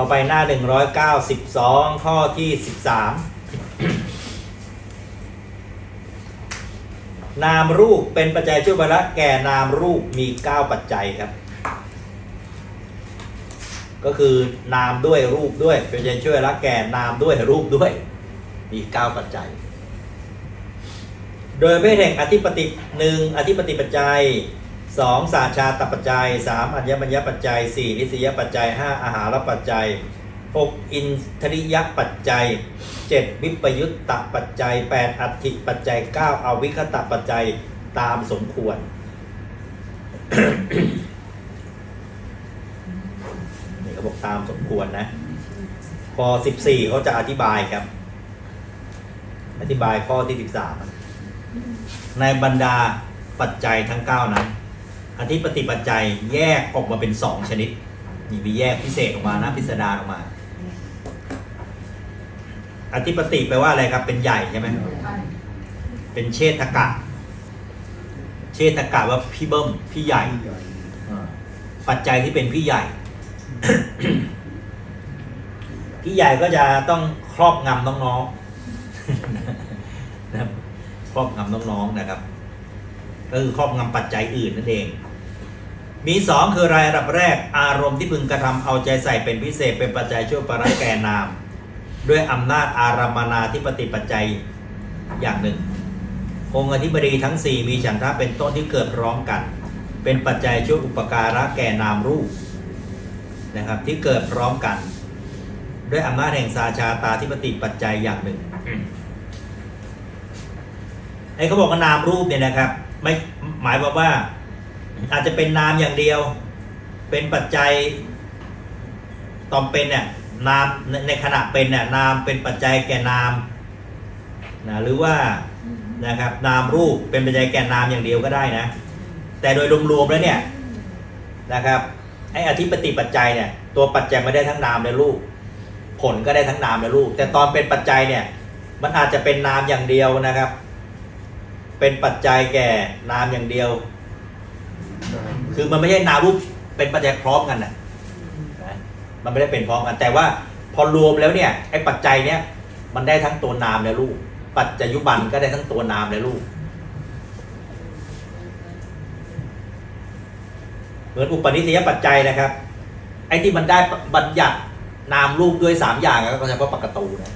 ต่อไปหน้า 192 ข้อที่ 13 นามรูปเป็นปัจจัยช่วยบรรละแก่นามรูปมี 9 ปัจจัยครับ ก็คือนามด้วยรูปด้วย เป็นปัจจัยช่วยละแก่นามด้วยรูปด้วยมี 9 ปัจจัย โดยเภทแห่งอธิปติหนึ่งอธิปติปัจจัย สองสาชาตปัจจัยสามอัญญมัญญปัจจัยสี่นิสยปัจจัยห้าอาหารปัจจัยหกอินทริยปัจจัยเจ็ดวิปยุตตปัจจัยแปดอัตถิปัจจัยเก้าอวิคตปัจจัยตามสมควร นี่เขาบอกตามสมควรนะพอสิบสี่เขาจะอธิบายครับ อธิบายข้อที่สิบสามในบรรดาปัจจัยทั้ง 9 นั้น อธิปติปัจจัยแยกออกมาเป็น2ชนิดนี่มีแยกพิเศษออกมานะพิสดารออกมา อธิปติแปลว่าอะไรครับ เป็นใหญ่ใช่ไหมเป็นเชษฐกะ เชษฐกะว่าพี่เบิ้มพี่ใหญ่ ปัจจัยที่เป็นพี่ใหญ่ พี่ใหญ่ก็จะต้องครอบงำน้องๆนะครับครอบงำน้องๆนะครับก็คือครอบงำปัจจัยอื่นนั่นเอง มีสองคือรายระดับแรกอารมณ์ที่พึงกระทำเอาใจใส่เป็นพิเศษเป็นปัจจัยช่วยประแก่นาม ด้วยอำนาจอารามนาธิปติปัจจัยอย่างหนึ่ง องค์อธิบดีทั้ง 4 มีฉันทะเป็นต้นที่เกิดพร้อมกัน เป็นปัจจัยช่วยอุปการะแก่นามรูปนะครับที่เกิดพร้อมกัน ด้วยอำนาจแห่งสาชาตาธิปติปัจจัยอย่างหนึ่งไอ้เขาบอกว่านามรูปเนี่ยนะครับไม่หมายความว่า อาจจะเป็นนามอย่างเดียว เป็นปัจจัยตอนเป็นเนี่ยนามในขณะเป็นเนี่ยนามเป็นปัจจัยแก่นามนะหรือว่านะครับนามรูปเป็นปัจจัยแก่นามอย่างเดียวก็ได้นะ แต่โดยรวมๆแล้วเนี่ยนะครับไอ้อธิปติปัจจัยเนี่ยตัวปัจจัยไม่ได้ทั้งนามและรูป ผลก็ได้ทั้งนามและรูป แต่ตอนเป็นปัจจัยเนี่ยมันอาจจะเป็นนามอย่างเดียวนะครับ เป็นปัจจัยแก่นามอย่างเดียว คือมันไม่ใช่นามรูปเป็นปัจจัยพร้อมกันนะนะมันไม่ได้เป็นพร้อมกัน แต่ว่าพอรวมแล้วเนี่ยไอ้ปัจจัยเนี้ยมันได้ทั้งตัวนามและรูป ปัจจยุบันก็ได้ทั้งตัวนามและรูปเหมือนอุปนิสัยปัจจัยนะครับ ไอ้ที่มันได้บัญญัตินามรูปด้วยสามอย่างก็เฉพาะปกตูนะ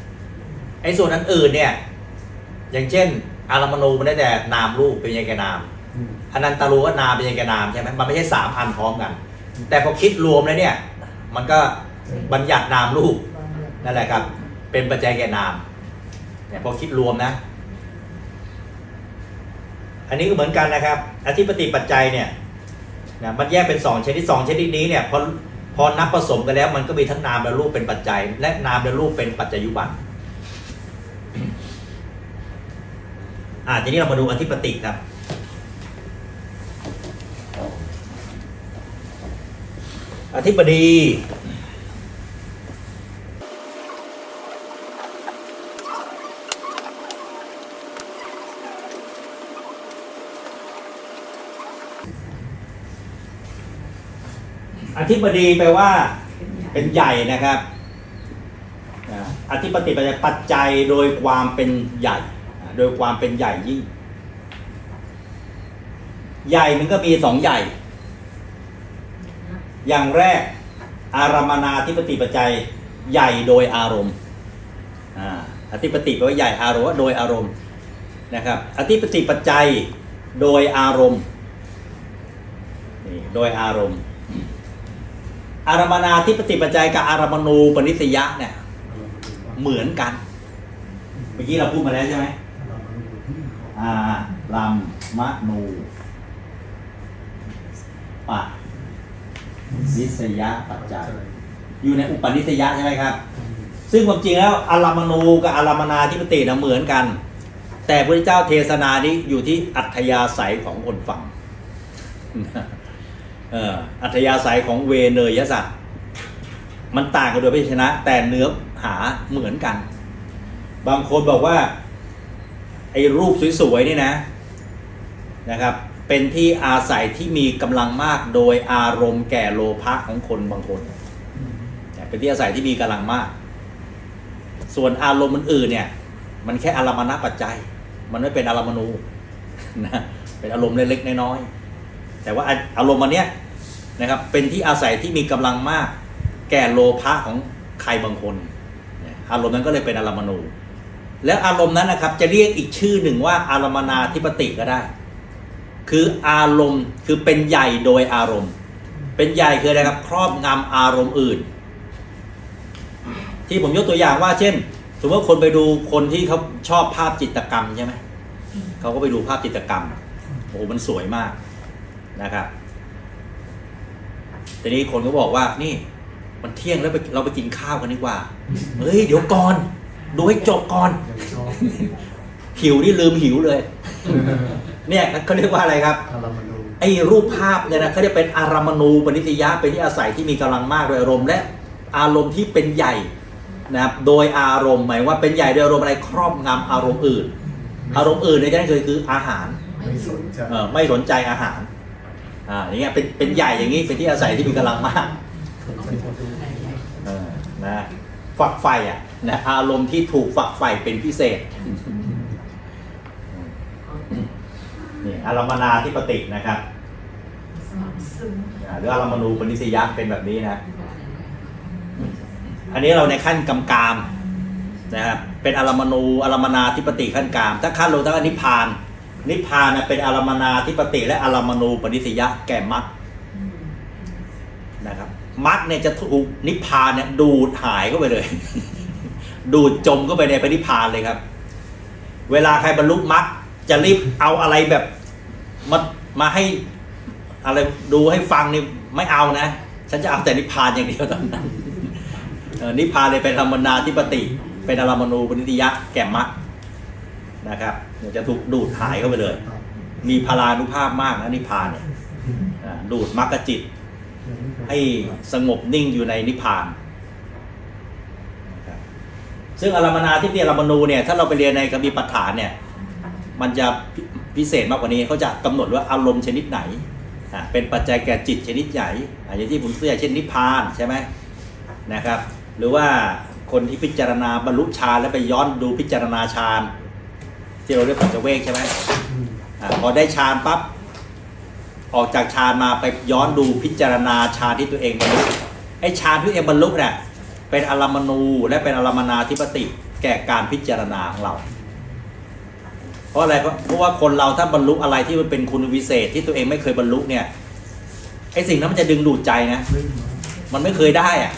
ไอ้ส่วนนั้นอื่นเนี่ยอย่างเช่น อารมณูมันได้แต่นามรูปเป็นยังไงนาม อนันตารูก็นามเป็นยังไงนามใช่ไหมมันไม่ใช่สามอันพร้อมกัน แต่พอคิดรวมแล้วเนี่ย มันก็บัญญัตินามรูปนั่นแหละครับ เป็นปัจจัยแก่นามเนี่ยพอคิดรวมนะ อันนี้ก็เหมือนกันนะครับอธิปติปัจจัยเนี่ยนะมันแยกเป็นสองชนิดสองชนิดนี้เนี่ยพอพอนับผสมกันแล้ว มันก็มีทั้งนามและรูปเป็นปัจจัย และนามและรูปเป็นปัจจัยยุบันอ่าทีนี้เรามาดูอธิปติครับ อธิบดีอธิบดีแปลว่า เป็นใหญ่นะครับอาอธิปติปัจจัยโดยความเป็นใหญ่ โดยความเป็นใหญ่ยิ่ง ใหญ่มันก็มีสองใหญ่ อย่างแรกอารามนาธิปติปัจจัยใหญ่โดยอารมณ์อาอธิปติแปลว่าใหญ่อารมณ์โดยอารมณ์นะครับอธิปติปัจจัยโดยอารมณ์นี่โดยอารมณ์ อารมนาธิปติปัจจัยกับอารมณูปนิสยะเนี่ยเหมือนกันเมื่อกี้เราพูดมาแล้วใช่ไหมอารามมณูปะ นิสยปัจจัย อยู่ในอุปนิสยะใช่ไหมครับ ซึ่งความจริงแล้วอารามณูกับอารามนาธิปตินะเหมือนกัน แต่พระเจ้าเทศนานี้อยู่ที่อัธยาศัยของคนฟังเอ่ออัธยาศัยของเวเนยสัตว์มันต่างกันโดยพยัญชนะ แต่เนื้อหาเหมือนกัน บางคนบอกว่า ไอ้รูปสวยๆนี่นะนะครับ เป็นที่อาศัยที่มีกำลังมากโดยอารมณ์แก่โลภะของคนบางคนเป็นที่อาศัยที่มีกำลังมาก ส่วนอารมณ์อื่นๆเนี่ย มันแค่อารมณปัจจัย มันไม่เป็นอารมณูนะเป็นอารมณ์เล็กๆน้อยๆแต่ว่าอารมณ์อันเนี้ยนะครับ เป็นที่อาศัยที่มีกำลังมาก แก่โลภะของใครบางคนอารมณ์นั้นก็เลยเป็นอารมณูแล้วอารมณ์นั้นนะครับ จะเรียกอีกชื่อหนึ่งว่าอารมนาธิปติก็ได้ คืออารมณ์คือเป็นใหญ่โดยอารมณ์ เป็นใหญ่คืออะไรครับครอบงำอารมณ์อื่น ที่ผมยกตัวอย่างว่า เช่นสมมติว่าคนไปดูคนที่เขาชอบภาพจิตรกรรมใช่ไหมเขาก็ไปดูภาพจิตรกรรมโอ้โหมันสวยมากนะครับทีนี้คนก็บอกว่านี่มันเที่ยงแล้วไปเราไปกินข้าวกันดีกว่า เฮ้ย เดี๋ยวก่อน ดูให้จบก่อนยังชอบหิวนี่ลืมหิวเลย เนี่ยเขาเรียกว่าอะไรครับอารมณูไอ้รูปภาพเนี่ยนะเขาจะเป็นอารามณูปนิสยะเป็นที่อาศัยที่มีกำลังมากโดยอารมณ์และอารมณ์ที่เป็นใหญ่นะครับโดยอารมณ์หมายว่าเป็นใหญ่โดยอารมณ์อะไรครอบงำอารมณ์อื่น อารมณ์อื่นในที่นั้นคือคืออาหารไม่สนใจเอ่อไม่สนใจอาหารอ่าอย่างเงี้ยเป็นเป็นใหญ่อย่างนี้เป็นที่อาศัยที่มีกำลังมากสนใจหมดเลยเออนะฝักไฟอะนะอารมณ์ที่ถูกฝักไฟเป็นพิเศษนี่ อารมนาธิปตินะครับอ่าหรืออารมณูปนิสยะเป็นแบบนี้นะ อันนี้เราในขั้นกำกามนะครับเป็นอารมณูอารมนาธิปติขั้นกาม ถ้าขั้นลงทั้งนิพพาน นิพพานนะเป็นอารมนาธิปติ และอารมณูปนิสยะแก่มรรคนะครับมรรคเนี่ยจะถูกนิพพานเนี่ยดูดหายเข้าไปเลย ดูดจมเข้าไปในพระนิพพานเลยครับ เวลาใครบรรลุมรรคจะรีบเอาอะไรแบบ มามาให้อะไรดูให้ฟังนี่ไม่เอานะ ฉันจะเอาแต่นิพพานอย่างเดียวตอนนั้นนิพพานเลยเป็นธรรมนาธิปติ เป็นอารมณูปนิติยะแก่มรรคนะครับจะถูกดูดหายเข้าไปเลย มีพลานุภาพมากนะนิพพานเนี่ยดูดมรรคจิต ให้สงบนิ่งอยู่ในนิพพาน ซึ่งอารมนาทิฏฐิอารมณูเนี่ยถ้าเราไปเรียนในกบีปัฏฐานเนี่ยมันจะ พิเศษมากกว่านี้เขาจะกำหนดว่าอารมณ์ชนิดไหนเป็นปัจจัยแก่จิตชนิดใหญ่อย่างที่ผมเสียเช่นนิพพานใช่ไหมนะครับ หรือว่าคนที่พิจารณาบรรลุฌานแล้วไปย้อนดูพิจารณาฌานที่เราเรียกปัจจเวกใช่ไหมอพอได้ฌานปั๊บออกจากฌานมาไปย้อนดูพิจารณาฌานที่ตัวเองบรรลุไอ้ฌานที่ตัวเองบรรลุเนี่ยเป็นอารมณูและเป็นอารมนาธิปติแก่การพิจารณาของเรา เพราะอะไรเพราะว่าคนเราถ้าบรรลุอะไรที่มันเป็นคุณวิเศษที่ตัวเองไม่เคยบรรลุเนี่ยไอ้สิ่งนั้นมันจะดึงดูดใจนะ มันไม่เคยได้อะ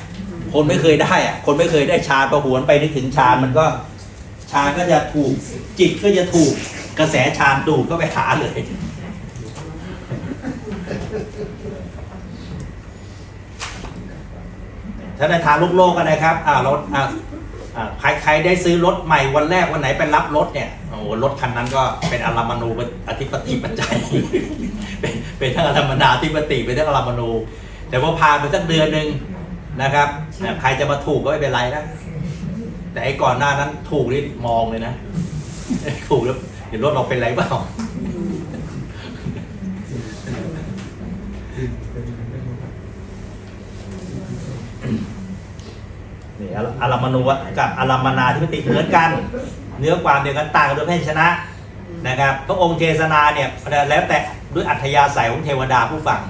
คนไม่เคยได้อะคนไม่เคยได้ฌานพอหวนไปนึกถึงฌานมันก็ฌานก็จะถูกจิตก็จะถูกกระแสฌานดูดก็ไปหาเลย ถ้าในทางโลกโลกกันนะครับ อ่ารถอ่าอ่า ใครใครได้ซื้อรถใหม่วันแรกวันไหนไปรับรถเนี่ยโอ้โหรถคันนั้นก็เป็นอารามณูเป็นอธิปติปัจจัย เป็นเป็นทั้งอารามนาธิปติเป็นทั้งอารามณูแต่พอผ่านไปสักเดือนหนึ่งนะครับใครจะมาถูกก็ไม่เป็นไรนะแต่ไอ้ก่อนหน้านั้นถูกนี่มองเลยนะ ถูกแล้วเห็นรถเราเป็นไรเปล่า อารามณูกับอารามนาธิปติเหมือนกัน เนื้อความเดียวกันต่างกันด้วยเพศชนะนะครับพระองค์เทศนาเนี่ยแล้วแต่ด้วยอัธยาศัยของเทวดาผู้ฟัง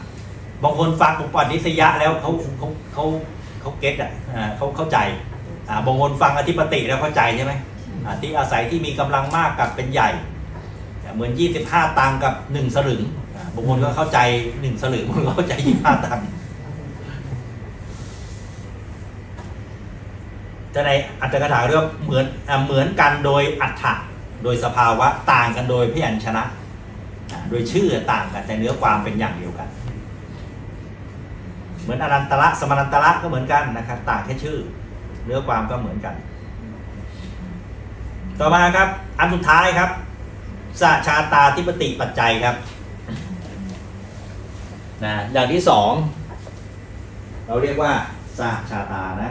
บางคนฟังอุปนิสยะแล้วเขาเขาเขาเขาเก็ตอะเขาเข้าใจบางคนฟังอธิปติแล้วเข้าใจใช่ไหมที่อาศัยที่มีกำลังมากกับเป็นใหญ่ เหมือน 25 ตังกับ 1 สลึงบางคนก็เข้าใจ 1 สลึงบางคนเข้าใจ 25 ตังค์ จะในอัตถกถาเรียกว่าเหมือนเหมือนกันโดยอัฏฐะโดยสภาวะต่างกันโดยพยัญชนะ โดยชื่อต่างกันแต่เนื้อความเป็นอย่างเดียวกัน เหมือนอนันตระสมานันตระก็เหมือนกันนะครับ ต่างแค่ชื่อ เนื้อความก็เหมือนกัน ต่อมาครับ อันสุดท้ายครับสาชาตาธิปติปัจจัยครับนะอย่างที่สองเราเรียกว่าสาชาตานะ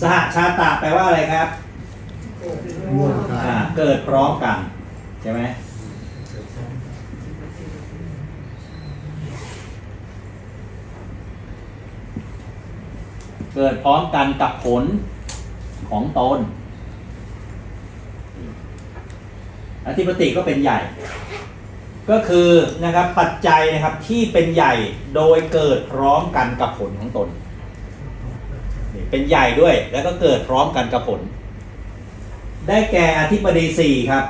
สหชาตะแปลว่าอะไรครับเป็นร่วมกันอ่าเกิดพร้อมกัน ใช่ไหมเกิดพร้อมกันกับผลของตนอธิปติก็เป็นใหญ่ ก็คือนะครับปัจจัยนะครับที่เป็นใหญ่โดยเกิดพร้อมกันกับผลของตนนี่ เป็นใหญ่ด้วย แล้วก็เกิดพร้อมกันกับผล ได้แก่อธิปดีสี่ครับ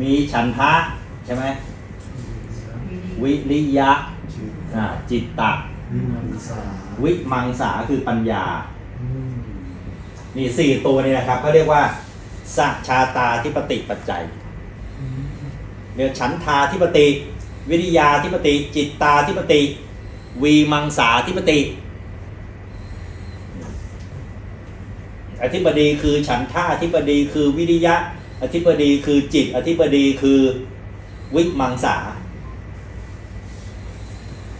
มีฉันทะใช่ไหมวิริยะอ่าจิตตะวิมังสาวิมังสาคือปัญญาอืมนี่สี่ตัวนี่นะครับเขาเรียกว่าสัชาตาธิปติปัจจัยเรียกฉันทาธิปติ วิริยาธิปติ จิตตาธิปติ วีมังสาธิปติ อธิบดีคือฉันท่าอธิบดีคือวิริยะ อธิบดีคือจิต อธิบดีคือวิมังสา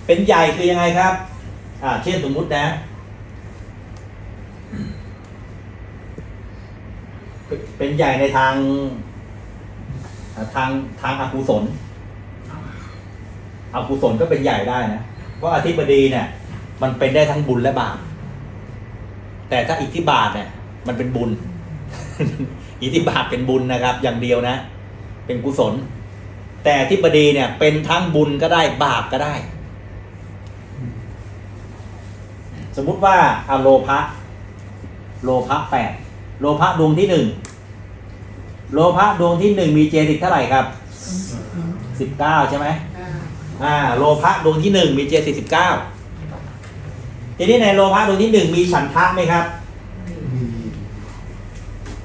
เป็นใหญ่คือยังไงครับ อ่า เช่นสมมุตินะ เป็นใหญ่ในทางทางทางอกุศล อกุศลก็เป็นใหญ่ได้นะเพราะอธิบดีเนี่ย มันเป็นได้ทั้งบุญและบาปแต่ถ้าอิทธิบาทเนี่ย มันเป็นบุญ อิทธิบาทเป็นบุญนะครับ อย่างเดียวนะ เป็นกุศล แต่อธิบดีเนี่ย เป็นทั้งบุญก็ได้บาปก็ได้ สมมุติว่าอโลภะโลภะแปดโลภะดวงที่หนึ่งโลภะดวงที่หนึ่งมีเจติกเท่าไหร่ครับสิบเก้าใช่ไหม อ่าโลภะดวงที่หนึ่งมีเจติกสิบเก้าทีนี้ในโลภะดวงที่หนึ่งมีฉันทะไหมครับ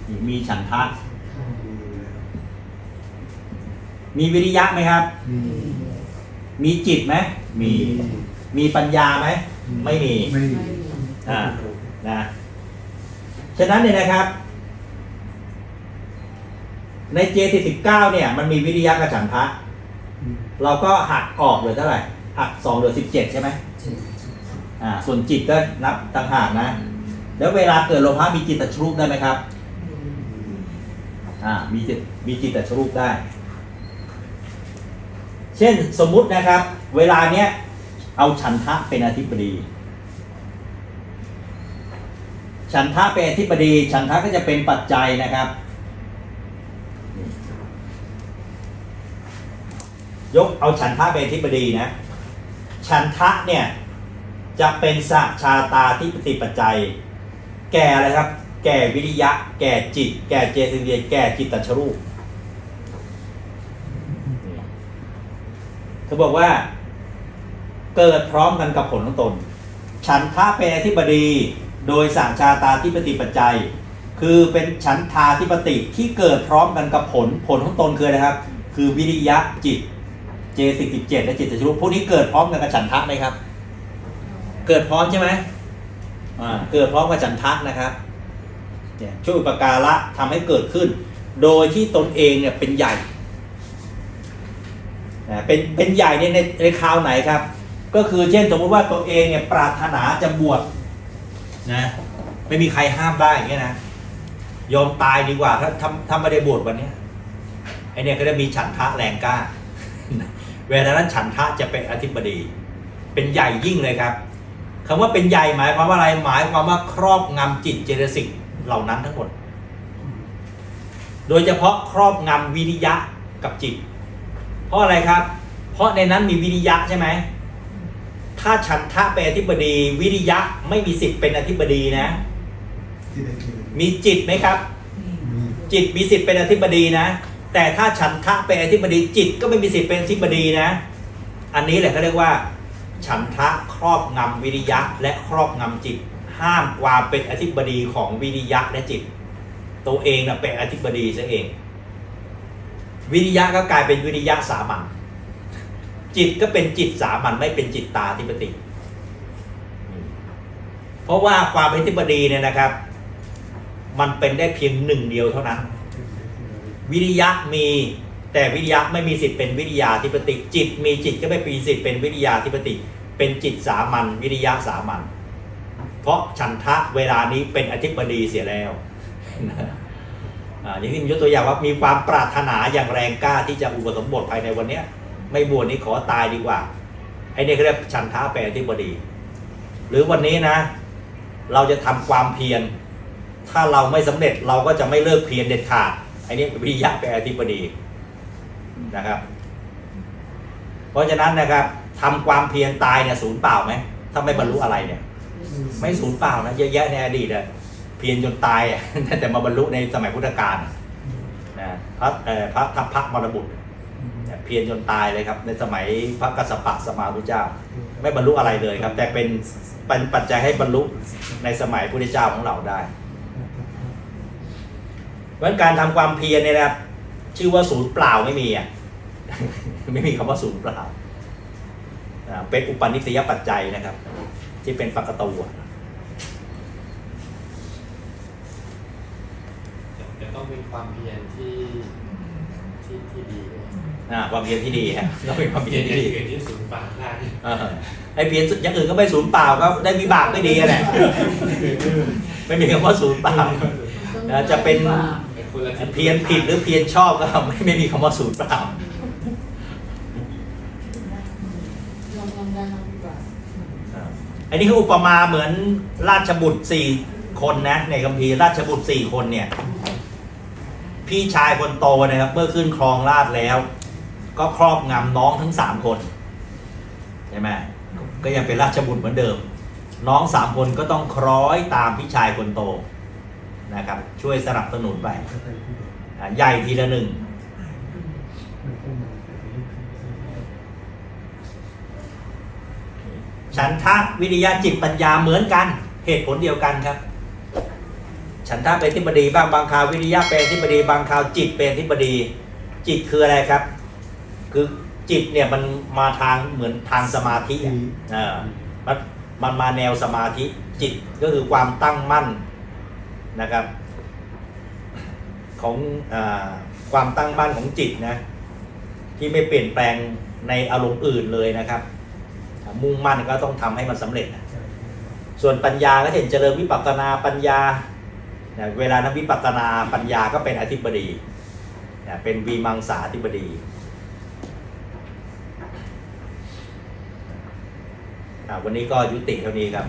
มีมีฉันทะมีแล้วมีวิริยะไหมครับมีมีจิตไหมมี มีปัญญาไหมไม่มีไม่มีอ่านะฉะนั้นเนี่ยนะครับ ในเจติสิบเก้าเนี่ย มันมีวิริยะกับฉันทะอืม เราก็หักออกเหลือเท่าไหร่ หักสองเหลือสิบเจ็ดใช่ไหมอ่า ส่วนจิตก็นับต่างหากนะ แล้วเวลาเกิดโลภะมีจิตตชรูปได้ไหมครับ อ่า มีจิต มีจิตตชรูปได้ เช่นสมมุตินะครับ เวลาเนี้ยเอาฉันทะเป็นอธิบดี ฉันทะเป็นอธิบดี ฉันทะก็จะเป็นปัจจัยนะครับ ยกเอาฉันทะเป็นอธิบดีนะ ฉันทะเนี่ย จะเป็นสัชาตาที่ปฏิปัจจัย แก่อะไรครับ แก่วิริยะ แก่จิต แก่เจตสิเวียนแก่จิตตชรูปเขาบอกว่า เกิดพร้อมกันกับผลของตน ฉันทะเป็นอธิบดีโดยสังชาตาที่ปฏิปัจจัย คือเป็นฉันทาธิปติที่เกิดพร้อมกันกับผลผลของตนคืออะไรครับ คือวิริยะจิต เจสิกสิบเจ็ดและจิตตชรูปพวกนี้เกิดพร้อมกันกับฉันทะไหมครับ เกิดพร้อมใช่ไหมอ่าเกิดพร้อมกับฉันทะนะครับเนี่ยช่วยอุปการะทำให้เกิดขึ้น โดยที่ตนเองเนี่ยเป็นใหญ่นะเป็นเป็นใหญ่เนี่ยในในคราวไหนครับ ก็คือเช่นสมมติว่าตัวเองเนี่ยปรารถนาจะบวชนะไม่มีใครห้ามได้อย่างเงี้ยนะยอมตายดีกว่าถ้าถ้าถ้าไม่ได้บวชวันนี้ไอเนี่ยก็จะมีฉันทะแรงกล้า เวลานั้นฉันทะจะเป็นอธิบดี เป็นใหญ่ยิ่งเลยครับคำว่าเป็นใหญ่หมายความว่าอะไรหมายความว่าครอบงำจิตเจตสิกเหล่านั้นทั้งหมด โดยเฉพาะครอบงำวิริยะกับจิต เพราะอะไรครับ เพราะในนั้นมีวิริยะใช่ไหมถ้าฉันทะเป็นอธิบดี วิริยะไม่มีสิทธิ์เป็นอธิบดีนะที่ได้คือมีจิตไหมครับมีจิตมีสิทธิ์เป็นอธิบดีนะ แต่ถ้าฉันทะเป็นอธิบดีจิตก็ไม่มีสิทธิ์เป็นอธิบดีนะ อันนี้แหละเขาเรียกว่า ฉันทะครอบงำวิริยะ และครอบงำจิต ห้ามความเป็นอธิบดีของวิริยะและจิต ตัวเองนะเป็นอธิบดีซะเอง วิริยะก็กลายเป็นวิริยะสามัญจิตก็เป็นจิตสามัญไม่เป็นจิตตาธิปติเพราะว่าความเป็นอธิบดีเนี่ยนะครับ มันเป็นได้เพียงหนึ่งเดียวเท่านั้น วิริยะมีแต่วิริยะไม่มีสิทธิ์เป็นวิริยาธิปติ จิตมีจิตก็ไม่มีสิทธิ์เป็นวิริยาธิปติ เป็นจิตสามัญวิริยะสามัญเพราะฉันทะเวลานี้เป็นอธิบดีเสียแล้วอย่างที่ผมยกตัวอย่างว่ามีความปรารถนาอย่างแรงกล้าที่จะอุปสมบทภายในวันเนี้ย ไม่บวชนี้ขอตายดีกว่าไอ้นี่เขาเรียกฉันทะเป็นอธิบดี หรือวันนี้นะ เราจะทำความเพียรถ้าเราไม่สำเร็จเราก็จะไม่เลิกเพียรเด็ดขาด อ้นี่วิริยะเป็นอธิบดีนะครับ เพราะฉะนั้นนะครับทำความเพียรตายเนี่ยศูนย์เปล่าไหมถ้าไม่บรรลุอะไรเนี่ย ไม่สูญเปล่านะเยอะแยะในอดีตอะเพียรจนตายแต่มาบรรลุในสมัยพุทธกาลนะพระเอ่อพระทัพพระมรบุตรเพียรจนตายเลยครับ ในสมัยพระกัสสปะสมาพุทธเจ้า ไม่บรรลุอะไรเลยครับ แต่เป็นเป็นปัจจัยให้บรรลุในสมัยพุทธเจ้าของเราได้ เพราะฉะนั้นการทำความเพียรเนี่ยนะครับชื่อว่าศูนย์เปล่าไม่มีอะไม่มีคำว่าศูนย์เปล่าอ่าเป็นอุปนิสัยปัจจัยนะครับ ที่เป็นปกตูอะจะต้องมีความเพียรที่ที่ที่ดีด้วยอ่าความเพียรที่ดีฮะต้องเป็นความเพีเพียยรรที่ดีอื่นที่สูญเปล่าได้เออไอ้เพียรอย่างอื่นก็ไม่ศูนย์เปล่าก็ได้วิบากไม่ดีอะแหละไม่มีคำว่าศูนย์เปล่านะจะเป็น เป็นคนละทิศเพียรผิดหรือเพียรชอบก็ไม่ไม่มีคำว่าศูนย์เปล่าลองลองได้ลองดีกว่าอันนี้คืออุปมาเหมือนราชบุตรสี่คนนะ ในคัมภีร์ราชบุตรสี่คนเนี่ย พี่ชายคนโตนะครับ เมื่อขึ้นครองราชย์แล้ว ก็ครอบงำน้องทั้งสามคนใช่ไหมก็ยังเป็นราชบุตรเหมือนเดิม น้องสามคนก็ต้องคล้อยตามพี่ชายคนโต นะครับ ช่วยสนับสนุนไปอะใหญ่ทีละหนึ่งฉันทะวิริยะจิตปัญญาเหมือนกัน เหตุผลเดียวกันครับ ฉันทะเป็นที่บดีบ้างบางคราววิริยะเป็นที่บดีบางคราวจิตเป็นที่บดี จิตคืออะไรครับ คือจิตเนี่ยมันมาทางเหมือนทางสมาธิอะเออมันมันมาแนวสมาธิจิตก็คือความตั้งมั่น นะครับ ของอความตั้งมั่นของจิตนะที่ไม่เปลี่ยนแปลงในอารมณ์อื่นเลยนะครับ มุ่งมั่นก็ต้องทำให้มันสำเร็จ ส่วนปัญญาก็เห็นเจริญวิปัสสนาปัญญาเเวลานั้นวิปัสสนาปัญญาก็เป็นอธิบดีเเป็นวีมังสาอธิบดีวันนี้ก็ยุติเท่านี้ครับ